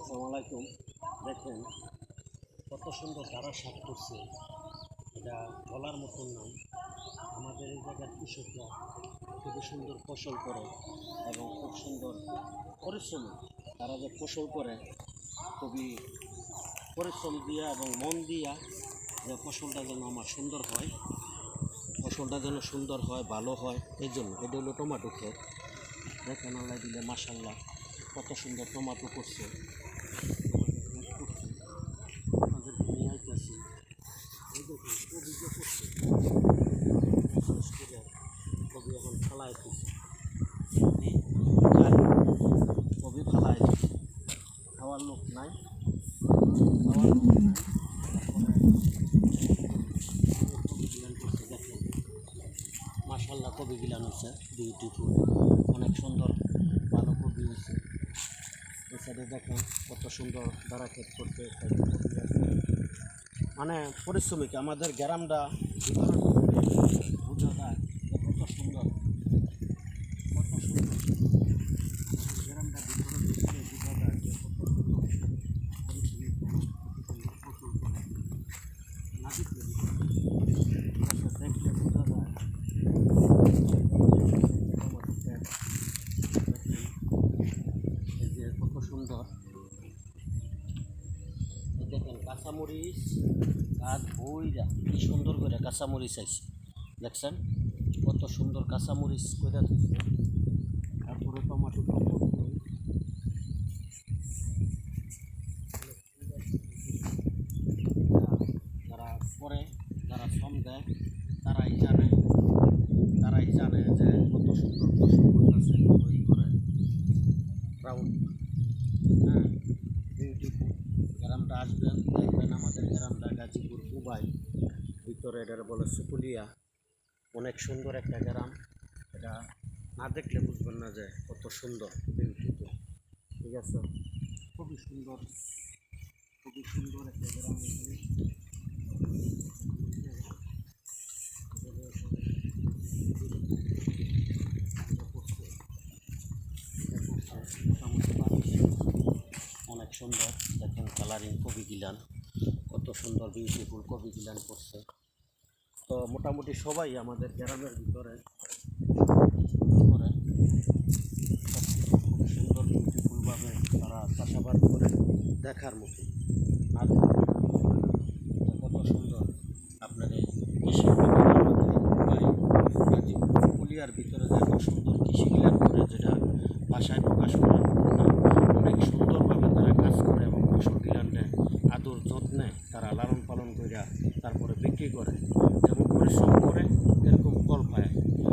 আসসালামু আলাইকুম। দেখেন কত সুন্দর তারা শাক করছে। এটা বলার মতন নয় আমাদের এই জায়গার কৃষকরা খুবই সুন্দর ফসল করে এবং খুব সুন্দর পরিশ্রম তারা যে ফসল করে, খুবই পরিশ্রম দিয়া এবং মন দিয়া যে ফসলটা যেন আমার সুন্দর হয়, ফসলটা যেন সুন্দর হয়, ভালো হয়, এই জন্য। এটা হলো টমাটো ক্ষেত। দেখেন, আল্লাহ দিলে মাসাল্লাহ কত সুন্দর টমাটো করছে। কবি এখন ফালায় কবি ফালায় খাওয়ার লোক নাই খাওয়ার লোক নাই মাসাল্লাহ কবি গিলান হচ্ছে বিউটিফুল অনেক সুন্দর ভালো কবি হয়েছে সাইডে দেখেন কত সুন্দর দাঁড়া ক্ষেত করতে আছে। মানে পরিশ্রমিক আমাদের গ্রামটা ভিতরে ঢুকলে বোঝা যায় যে কত সুন্দর কত সুন্দর আমাদের গ্রামটা ভিতরে ঢুকলে বোঝা যায় যে কত সুন্দর পরিশ্রমিক মানুষ কত সুন্দর ফসল করে না দেখলে বোঝা যায় না। আচ্ছা, দেখলে বোঝা যায় আমাদের ক্ষেত। দেখেন, এই যে কত সুন্দর এই দেখেন কাঁচামরিচ গাছ বইরা কি সুন্দর করে কাঁচামরিচ আইছে। দেখছেন? কত সুন্দর কাঁচামরিচ করে তারপরে টমাটো যারা করে, যারা শ্রম দেয়, তারাই জানে তারাই জানে যে কত সুন্দর ফসল করতেছে কত ই করে রাউন্ড হ্যাঁ বিউটিফুল গ্রামটা আসবেন, দেখবেন আমাদের গ্রামটা গাজীপুর কুবাই ভিতরে এটার বলে সুকুলিয়া। অনেক সুন্দর একটা গ্রাম। এটা না দেখলে বুঝবেন না যে কত সুন্দর বিউটিতে ঠিক আছে? খুবই সুন্দর খুবই সুন্দর একটা গ্রাম এখানে। মোটামুটি বারিশ অনেক সুন্দর। দেখেন কালারিং কবি গিলান কত সুন্দর বিউটিফুল কবি গিলান করছে। তো মোটামুটি সবাই আমাদের গ্রামের ভিতরে করে খুব সুন্দর বিউটিফুলভাবে তারা চাষাবাদ করে দেখার মতো। আর কত সুন্দর আপনার এই কৃষি পুলিয়ার ভিতরে এত সুন্দর গিলান করে যেটা ভাষায় প্রকাশ করার মতো না অনেক সুন্দরভাবে তারা কাজ করে এবং ফসল গিলানটা আদর যত্নে তারা করিয়া তারপরে বিক্রি করে যেমন পরিশ্রম করে এরকম ফল পায়।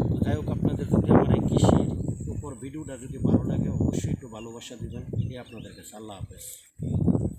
তো যাই হোক, আপনাদের যদি আমার এই কৃষির উপর ভিডিওটা যদি ভালো লাগে, অবশ্যই একটু ভালোবাসা দেবেন। এই আপনাদের কাছে। আল্লাহ হাফেজ।